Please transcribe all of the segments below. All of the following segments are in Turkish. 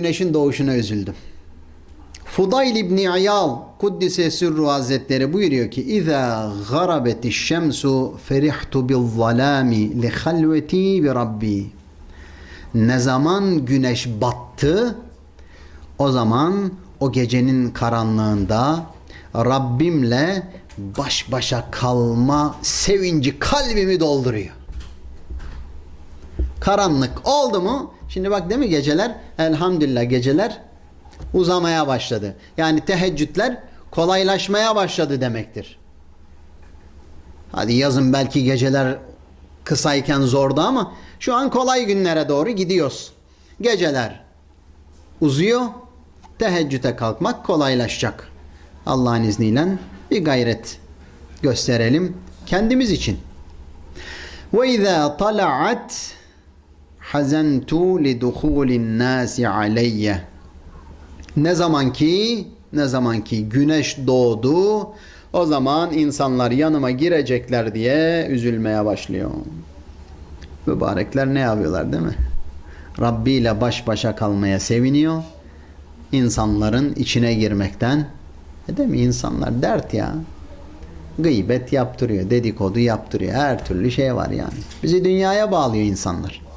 güneşin doğuşuna üzüldüm. Fudayl İbni İyal Kuddise Sürru Hazretleri buyuruyor ki İza garabeti şemsu ferihtu bil zalami li halveti bi Rabbi Ne zaman güneş battı o zaman o gecenin karanlığında Rabbimle baş başa kalma sevinci kalbimi dolduruyor. Karanlık oldu mu? Şimdi bak değil mi geceler? Elhamdülillah geceler uzamaya başladı. Yani teheccüdler kolaylaşmaya başladı demektir. Hadi yazın belki geceler kısayken zordu ama şu an kolay günlere doğru gidiyoruz. Geceler uzuyor. Teheccüde kalkmak kolaylaşacak. Allah'ın izniyle bir gayret gösterelim kendimiz için. Ve izâ tala'at hazentu li duhulin nasi aleyye. Ne zaman ki ne zaman ki güneş doğdu o zaman insanlar yanıma girecekler diye üzülmeye başlıyor. Mübarekler ne yapıyorlar değil mi? Rabbi ile baş başa kalmaya seviniyor. İnsanların içine girmekten. E değil mi? İnsanlar dert ya. Gıybet yaptırıyor, dedikodu yaptırıyor. Her türlü şey var yani. Bizi dünyaya bağlıyor insanlar.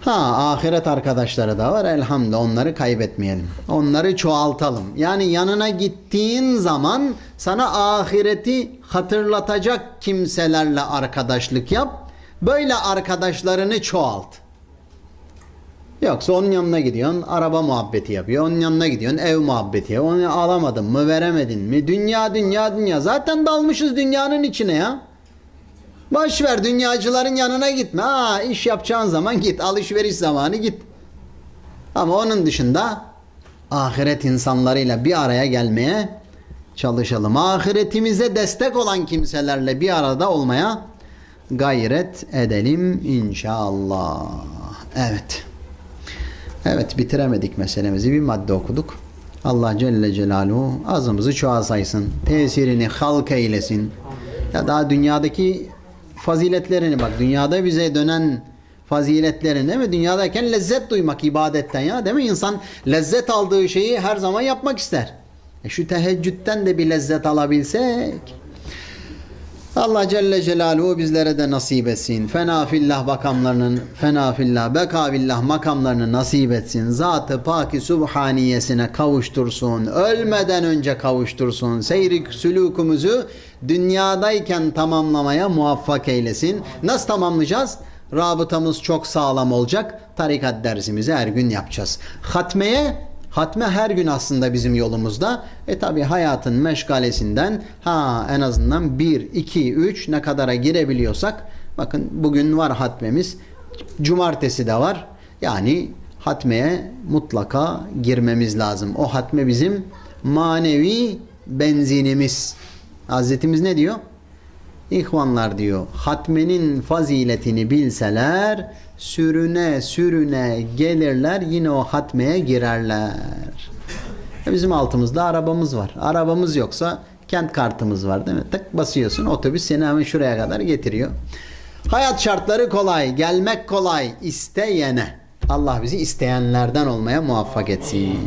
Ha ahiret arkadaşları da var elhamdülillah onları kaybetmeyelim. Onları çoğaltalım. Yani yanına gittiğin zaman sana ahireti hatırlatacak kimselerle arkadaşlık yap. Böyle arkadaşlarını çoğalt. Yoksa onun yanına gidiyorsun, araba muhabbeti yapıyor. Onun yanına gidiyorsun, ev muhabbeti yapıyor. Onu alamadın mı, veremedin mi? Dünya, dünya, dünya. Zaten dalmışız dünyanın içine ya. Boş ver dünyacıların yanına gitme. Ha, iş yapacağın zaman git. Alışveriş zamanı git. Ama onun dışında ahiret insanlarıyla bir araya gelmeye çalışalım. Ahiretimize destek olan kimselerle bir arada olmaya gayret edelim inşallah. Evet. Evet bitiremedik meselemizi. Bir madde okuduk. Allah Celle Celaluhu azımızı çoğalsaysın. Tesirini halk eylesin. Ya daha dünyadaki faziletlerini bak. Dünyada bize dönen faziletlerini değil mi? Dünyadayken lezzet duymak ibadetten ya değil mi? İnsan lezzet aldığı şeyi her zaman yapmak ister. E şu teheccüden de bir lezzet alabilsek. Allah Celle Celaluhu bizlere de nasip etsin. Fena fillah makamlarının, fena fillah, beka makamlarını nasip etsin. Zat-ı Paki Subhaniyesine kavuştursun. Ölmeden önce kavuştursun. Seyrik sülükümüzü dünyadayken tamamlamaya muvaffak eylesin. Nasıl tamamlayacağız? Rabıtamız çok sağlam olacak. Tarikat dersimizi her gün yapacağız. Hatmeye Hatme her gün aslında bizim yolumuzda. E tabi hayatın meşgalesinden ha en azından 1, 2, 3 ne kadara girebiliyorsak bakın bugün var hatmemiz. Cumartesi de var. Yani hatmeye mutlaka girmemiz lazım. O hatme bizim manevi benzinimiz. Hazretimiz ne diyor? İhvanlar diyor hatmenin faziletini bilseler sürüne sürüne gelirler yine o hatmeye girerler. E Bizim altımızda arabamız var. Arabamız yoksa kent kartımız var değil mi? Tık basıyorsun otobüs seni hemen şuraya kadar getiriyor. Hayat şartları kolay, gelmek kolay, isteyene. Allah bizi isteyenlerden olmaya muvaffak etsin.